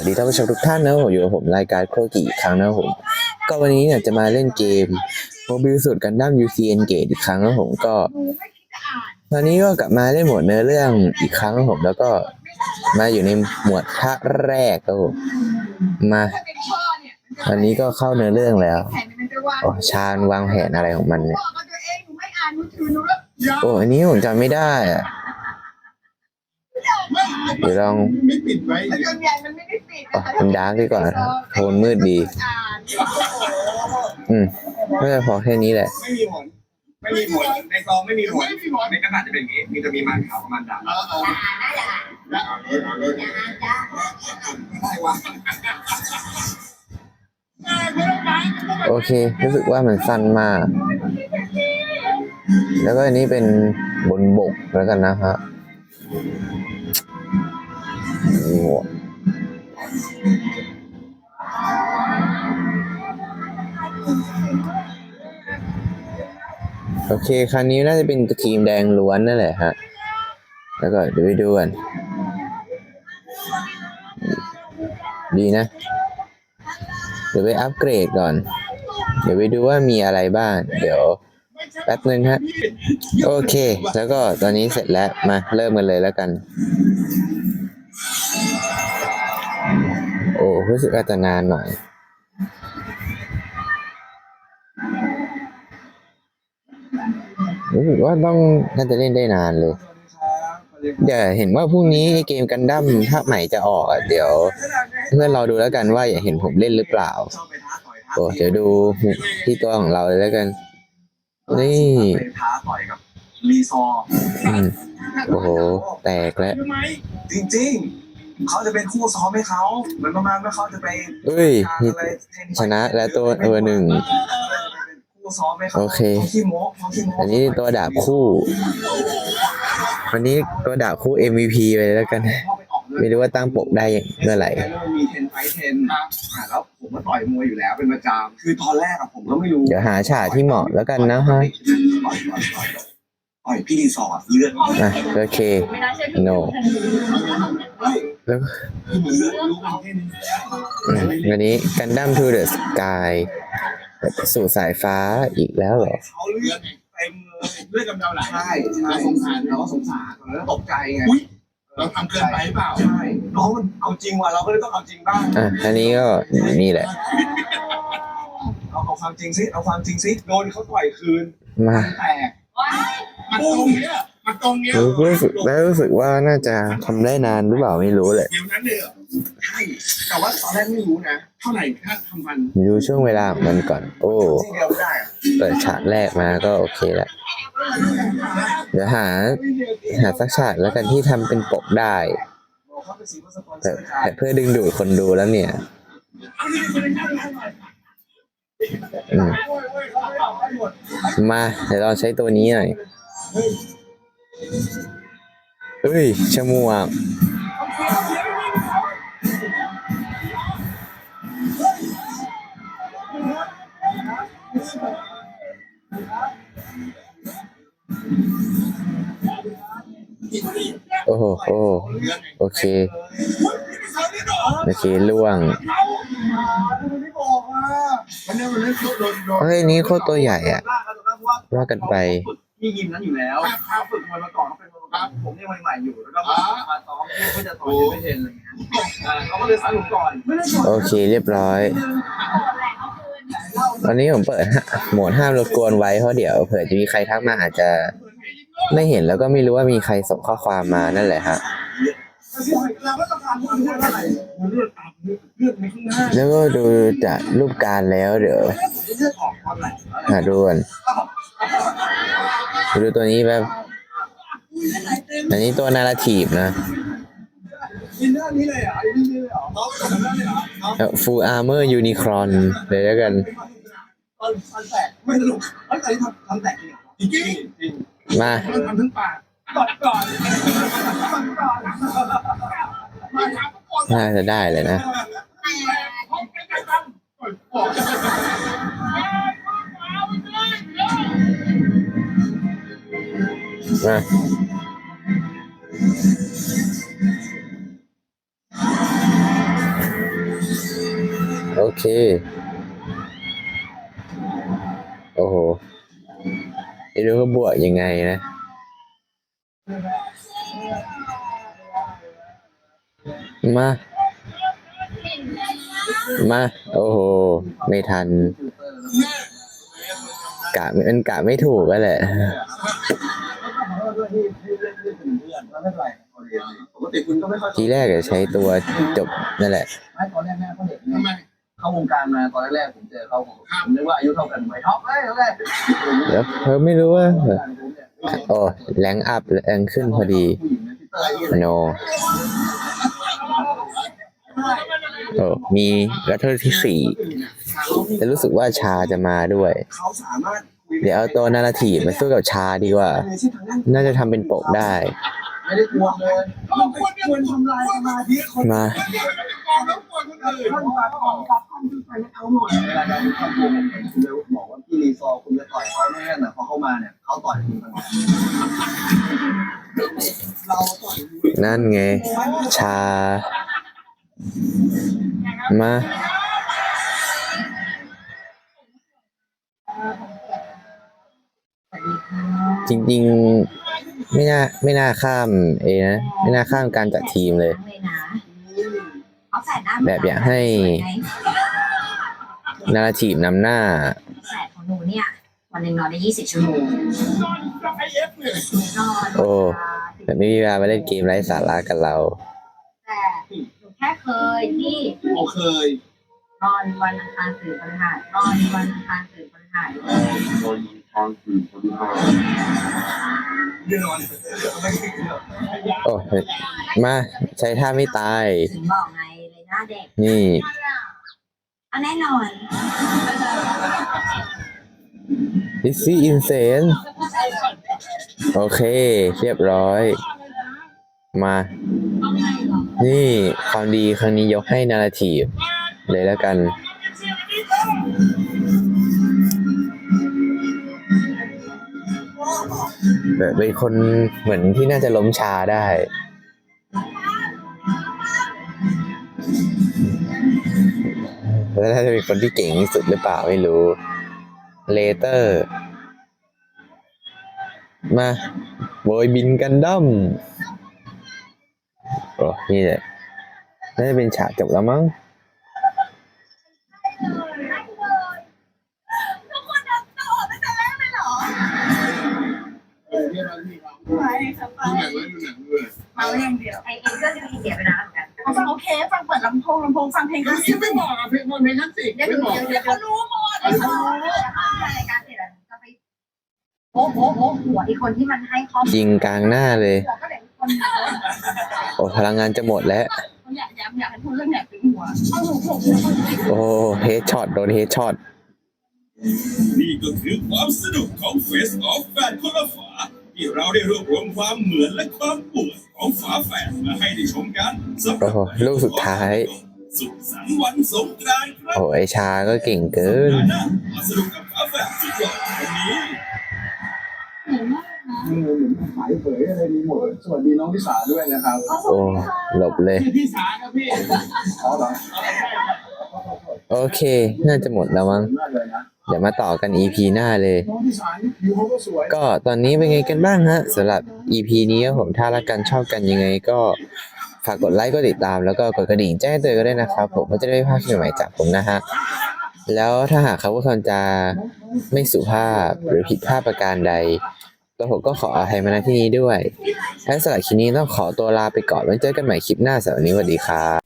วัสดีท่านผู้ชมทุกท่านนะผมอยู่กับผมรายการโคกิอีกครั้งนะผม ก็วันนี้เนี่ยจะมาเล่นเกมโมบิลสุดกันดั้ม UCN Gate อีกครั้งนะผมก็วันนี้ก็กลับมาเล่นหมวดเนื้อเรื่องอีกครั้งนะผม แล้วก็มาอยู่ในหมวดภาคแรกครับผมมาวันนี้ก็เข้าเนื้อเรื่องแล้วโอ้ชาญวางแผนอะไรของมันเนี่ยโอ้อันนี้ผมจำไม่ได้อะ เดี๋ยวลองไม่ปิดไว้ส่วนใหญ่มันไม่ได้ปิดอ๋อเป็นดาร์กดีกว่าโทนมืดดีอืมไม่จะพอแค่นี้แหละ ไม่มีผลไม่มีผลในซองไม่มีผลในกระดาษจะเป็นอย่างนี้มีจะมีมันขาวกับมันดำเออเออเอาเลยเอาเลยได้วะโอเค รู้สึกว่ามันสั้นมาก แล้วก็อันนี้เป็นบนบกแล้วกันนะฮะ โอเคครั้นี้น่าจะเป็นทีมแดงล้วนนั่นแหละฮะ แล้วก็เดี๋ยวไปดูกัน ดีนะ เดี๋ยวไปอัปเกรดก่อน เดี๋ยวไปดูว่ามีอะไรบ้าง เดี๋ยวแป๊บนึงฮะ โอเค แล้วก็ตอนนี้เสร็จแล้ว มาเริ่มกันเลยแล้วกัน รู้สึกว่าจะนานหน่อย รู้สึกว่าต้องน่าจะเล่นได้นานเลย เดี๋ยวเห็นว่าพรุ่งนี้เกมกันดั้มภาคใหม่จะออกอะเดี๋ยว เพื่อนเราดูแล้วกันว่าอยากเห็นผมเล่นหรือเปล่าชอบไปท้าต่อยท้าโอ้เดี๋ยวดูที่ตัวของเราเลยแล้วกัน นี่ไปท้าต่อยกับรีซอร์อืมโอ้โห แตกแล้วจริงๆ เขาจะเป็นคู่ซ้อมให้เขาเหมือนประมาณว่าเขาจะไปเอ้ยการอะไรเทนชนะแล้วตัวเออหนึ่งคู่ซ้อมให้เขาโอเคขาขี้โม้เขาขี้โม้อันนี้ตัวดาบคู่ วันนี้ตัวดาบคู่ MVP ไปเลยแล้วกันเข้าไปออกเลยไม่รู้ว่าตั้งปกได้เมื่อไหร่แล้วมันมีเทนไฟเทนอะแล้วผมมาต่อยมวยอยู่แล้วเป็นประจำคือตอนแรกอะผมก็ไม่รู้ เดี๋ยวหาฉากที่เหมาะแล้วกันนะฮะต่อยต่อยต่อยต่อยต่อยพี่รีสอร์ทเลือดอะโอเค no แล้วเลือดรู้กันแค่นี้อืมวันนี้กันดั้ม to the sky สู่สายฟ้าอีกแล้วเหรอเขาเลือดเต็มเลยเลือดกำเดาไหลใช่ใช่สงสารเราก็สงสารแล้วตกใจไงเราทำเกินไปหรือเปล่าใช่น้องมันเอาจริงว่ะเราก็เลยต้องเอาจริงบ้างอะอันนี้ก็นี่แหละเอาเอาความจริงสิเอาความจริงสิโดนเขาต่อยคืนมาแตกมันตรงเนี้ย มันตรงเนี้ยรู้สึกแล้วรู้สึกว่าน่าจะทำได้นานหรือเปล่าไม่รู้เลยเดี๋ยวนั้นเลยเหรอใช่แต่ว่าตอนแรกไม่รู้นะเท่าไหร่ถ้าทำฟันดูช่วงเวลาของมันก่อน โอ้ที่เดียวไม่ได้อะเปิดฉากแรกมาก็โอเคแล้วเดี๋ยวหา หาสักฉากแล้วกันที่ทำเป็นปกได้บอกเขาเป็นสีสปอนเซแต่อร์จ่ายแต่เพื่อดึงดูดคนดูแล้วเนี่ยอืม มาเดี๋ยวเราใช้ตัวนี้หน่อย เฮ้ย ชะมวกโอ้โหโอ้โหโอเค โอเคล่วงเนี่ยมันเล่นโดนโดนเฮ้ย นี่โคตรตัวใหญ่อะ ว่ากันไป พี่ยิมนั้นอยู่แล้วเขาฝึกมวยมาก่อนเขาเป็นมวยมาก่อนผมยังใหม่ๆอยู่แล้วก็มาซ้อมเพื่อจะต่อยไม่เทนอะไรเงี้ยเขาก็เลยสนุกก่อนโอเคเรียบร้อย ตอนนี้ผมเปิดฮะโหมดห้ามรบกวนไว้เพราะเดี๋ยวเผื่อจะมีใครทักมาอาจจะไม่เห็นแล้วก็ไม่รู้ว่ามีใครส่งข้อความมานั่นแหละฮะเราก็ต้องการเลือดเท่าไหร่เลือดตามเลือดในข้างหน้าแล้วก็ดูจากรูปการแล้วเดี๋ยวเลือดออกตอนไหนหาดูก่อน ดูตัวนี้แบบอันนี้ตัวนาราทีฟนะอินเนอร์นี้เลยอะอินเนอร์นี้เลยเหรอน้องไปทำได้เลยเหรอฟูอาร์เมอร์ยูนิครอนเลยแล้วกันตอนตอนแตกไม่สนุกเฮ้ยตอนนี้ทำ มาเค โอ้โหไม่รู้ว่าบวกยังไงนะ มา มา โอ้โห ไม่ทัน กะมันกะไม่ถูกก็แหละ ปกติคุณก็ไม่ค่อยทีแรกจะใช้ตัวจบนั่นแหละ ไม่ตอนแรกแม่เขาเด็กทำไมเข้าวงการมาตอนแรกๆผมเจอเขาผมผมนึกว่าอายุเท่ากันไหมท็อปเอ้ยเอ้ยแล้วเธอไม่รู้ว่าโอ้แรงอัพแรงขึ้นพอดีผู้หญิงนะพี่เตยโนโอ้มีรัตเทอร์ที่สี่แต่รู้สึกว่าชาจะมาด้วยเขาสามารถคุย เดี๋ยวเอาตัวนาราทีมาสู้กับชาดีกว่า น่าจะทำเป็นปกได้ไม่ได้กลัวเลยเรานมากองแล้วควรคนอื่นท่านตัดออกตัดท่านคือไปเอาหมดเวลาเราเข้าโกงคุณจะบอกว่าพี่รีซอร์คุณจะต่อยเขาไม่งั้นะพอเข้ามาเนี่ยเขาต่อยคุณทันเราต่อยนั่นไง ชา มา จริงๆไม่น่าไม่น่าข้ามเอนะไม่น่าข้ามการจัดทีมเลยเลยนะเอาแฝดหน้าแบบอยากให้นาราทีฟนำหน้าแฝดของหนูเนี่ยวันหนึ่งนอนได้ยี่สิบชั่วโมงนอนกับไอเอฟเลยนอนโอ้แต่ไม่มีเวลามาเล่นเกมไร้สาระกับเรา แต่หนูแค่เคยที่โอเคยนอนวันอังคารตื่นพฤหัสนอนวันอังคารตื่นพฤหัส เดือนนอนไม่คิดเลยโอ้มาใช้ท่าไม่ตาย ถึงบอกไงเลยหน้าเด็กนี่อันแน่นอน ดิซี่อินเซนโอเค เรียบร้อย มา นี่ความดีครั้งนี้ยกให้นาราทีฟเลยแล้วกัน แบบเป็นคนเหมือนที่น่าจะล้มชาได้ แล้วน่าจะเป็นคนที่เก่งที่สุดหรือเปล่าไม่รู้เลเตอร์ มาโบยบินกันดั้มโอ้นี่แหละน่าจะเป็นฉากจบแล้วมั้ง แล้วดูหนังด้วยเอาอย่างเดียวไอเองก็จะมีเสียไปนานเหมือนกันฟังโอเคฟังเปิดลำโพงลำโพงฟังเพลงคลาสสิยังกไม่บอกอะเพลงเพลงคลาสสิกเดี๋ยวไม่หนูบอกเดี๋ยวเขารู้หมดเดี๋ยวเขารู้รายการเสร็จแล้วจะไปโอ้โหโอ้หัวอีกคนที่มันให้ข้อมูลยิงกลางหน้าเลยหัวก็เด็กคนเดียวโอ้พลังงานจะหมดแล้ว อยากย้ำอยากให้พูดเรื่องอยากถึงหัวโอ้เฮดช็อตโดนเฮดช็อตนี่ก็คือความสนุกของ Face of แฟนคนละฝา ที่เราได้รวบรวมความเหมือนและความป่วนของฝาแฝดมาให้ได้ชมกันสำหรัโอ้บโหลูกสุดท้าย สุขสันต์วันสงกรานต์ครับโอ้ไอชาก็เก่งเกินมาสนุกกับฝาแฝดสุดหล่อวันนี้เออเหมือนขายเผยอะไรมีหมดสวัสดีน้องพิสาด้วยนะครับโอ้หลบเลย พี่สาครับพี่เขาเหรอโอเค น่าจะหมดแล้วมั้ง มากเลยนะ เดี๋ยวมาต่อกัน EP หน้าเลยน้องพิสาอยู่เขาก็สวยก็ตอนนี้เป็นไงกันบ้างฮะสำหรับ EP นี้ครับผมถ้ารักกันชอบกันยังไงก็ฝากกดไลค์กดติดตามแล้วก็กดกระดิ่งแจ้งเตือนกันด้วยนะครับ ผมก็จะได้ไม่พลาดคลิปใหม่ๆจากผมนะฮะแล้วถ้าหากเขาผู้ฟังจาไม่สุภาพหรือผิดพลาดประการใดตัวผมก็ขออภัยมาณที่นี้ด้วยและสำหรับคลิปนี้ต้องขอตัวลาไปก่อนไว้เจอกันใหม่คลิปหน้าสำหรับวันนี้สวัสดีครับ